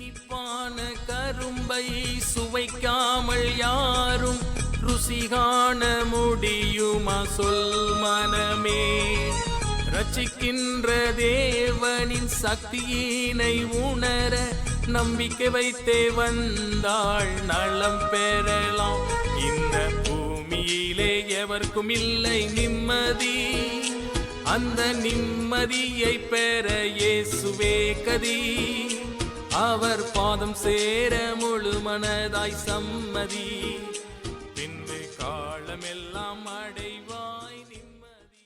இனிப்பான கரும்பை சுவைக்காமல் யாரும் ருசி காண முடியுமா? சொல் மனமே. ரச்சிக்கின்ற தேவனின் சக்தியினை உணர நம்பிக்கை வைத்தே வந்தாள் நலம் பெறலாம். இந்த பூமியிலே எவர்க்கும் இல்லை நிம்மதி. அந்த நிம்மதியை பெற இயேசுவே கதி. அவர் பாதம் சேர முழு மனதாய் சம்மதி. பின்பு காலமெல்லாம் அடைவாய் நிம்மதி.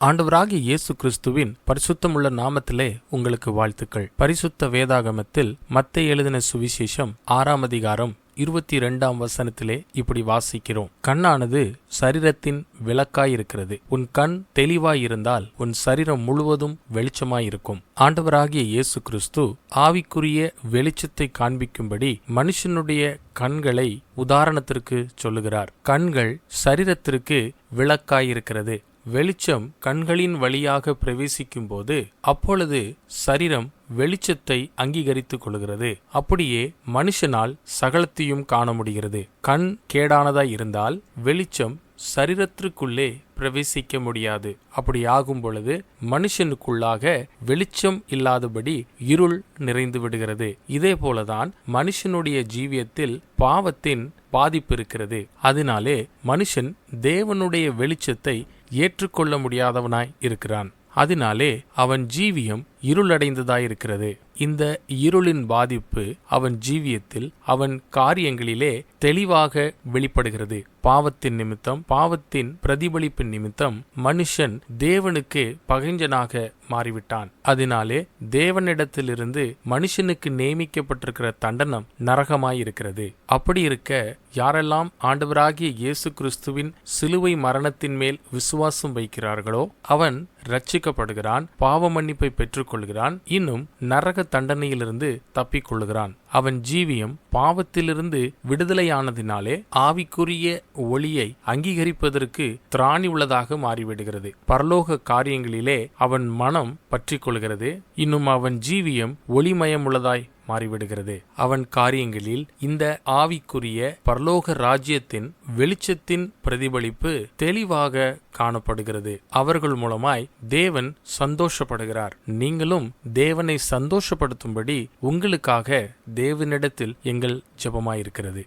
ஆண்டவராகிய இயேசு கிறிஸ்துவின் பரிசுத்தமுள்ள நாமத்திலே உங்களுக்கு வாழ்த்துக்கள். பரிசுத்த வேதாகமத்தில் மத்தை எழுதின சுவிசேஷம் ஆறாம் அதிகாரம் இருபத்தி இரண்டாம் வசனத்திலே இப்படி வாசிக்கிறோம். கண்ணானது சரீரத்தின் விளக்காயிருக்கிறது. உன் கண் தெளிவாயிருந்தால் உன் சரீரம் முழுவதும் வெளிச்சமாயிருக்கும். ஆண்டவராகிய இயேசு கிறிஸ்து ஆவிக்குரிய வெளிச்சத்தை காண்பிக்கும்படி மனுஷனுடைய கண்களை உதாரணத்திற்கு சொல்லுகிறார். கண்கள் சரீரத்திற்கு விளக்காயிருக்கிறது. வெளிச்சம் கண்களின் வழியாக பிரவேசிக்கும் போது அப்பொழுது சரீரம் வெளிச்சத்தை அங்கீகரித்துக் கொள்கிறது அப்படியே மனுஷனால் சகலத்தையும் காண முடிகிறது. கண் கேடானதாய் இருந்தால் வெளிச்சம் சரீரத்திற்குள்ளே பிரவேசிக்க முடியாது. அப்படி ஆகும் பொழுது மனுஷனுக்குள்ளாக வெளிச்சம் இல்லாதபடி இருள் நிறைந்து விடுகிறது. இதே போலதான் மனுஷனுடைய ஜீவியத்தில் பாவத்தின் பாதிப்பு இருக்கிறது. அதனாலே மனுஷன் தேவனுடைய வெளிச்சத்தை ஏற்றுக்கொள்ள முடியாதவனாய் இருக்கிறான். அதனாலே அவன் ஜீவியம் இருளடைந்ததாயிருக்கிறது. இந்த இருளின் பாதிப்பு அவன் ஜீவியத்தில் அவன் காரியங்களிலே தெளிவாக வெளிப்படுகிறது. பாவத்தின் நிமித்தம் பாவத்தின் பிரதிபலிப்பின் நிமித்தம் மனுஷன் தேவனுக்கு பகைஞ்சனாக மாறிவிட்டான். அதனாலே தேவனிடத்திலிருந்து மனுஷனுக்கு நியமிக்கப்பட்டிருக்கிற தண்டனம் நரகமாயிருக்கிறது. அப்படி இருக்க யாரெல்லாம் ஆண்டவராகிய இயேசு கிறிஸ்துவின் சிலுவை மரணத்தின் மேல் விசுவாசம் வைக்கிறார்களோ அவன் ரட்சிக்கப்படுகிறான் பாவ மன்னிப்பை கொள்கிறான் இன்னும் நரக தண்டனையிலிருந்து தப்பிக்கொள்ளுகிறான். அவன் ஜீவியம் பாவத்திலிருந்து விடுதலையானதினாலே ஆவிக்குரிய ஒளியை அங்கீகரிப்பதற்கு திராணி உள்ளதாக மாறிவிடுகிறது. பரலோக காரியங்களிலே அவன் மனம் பற்றி கொள்கிறது இன்னும் அவன் ஜீவியம் ஒளிமயமுள்ளதாய் மாறிவிடுகிறது. அவன் காரியங்களில் இந்த ஆவிக்குரிய பரலோக ராஜ்யத்தின் வெளிச்சத்தின் பிரதிபலிப்பு தெளிவாக காணப்படுகிறது. அவர்கள் மூலமாய் தேவன் சந்தோஷப்படுகிறார். நீங்களும் தேவனை சந்தோஷப்படுத்தும்படி உங்களுக்காக தேவனிடத்தில் எங்கள் ஜெபமாயிருக்கிறது.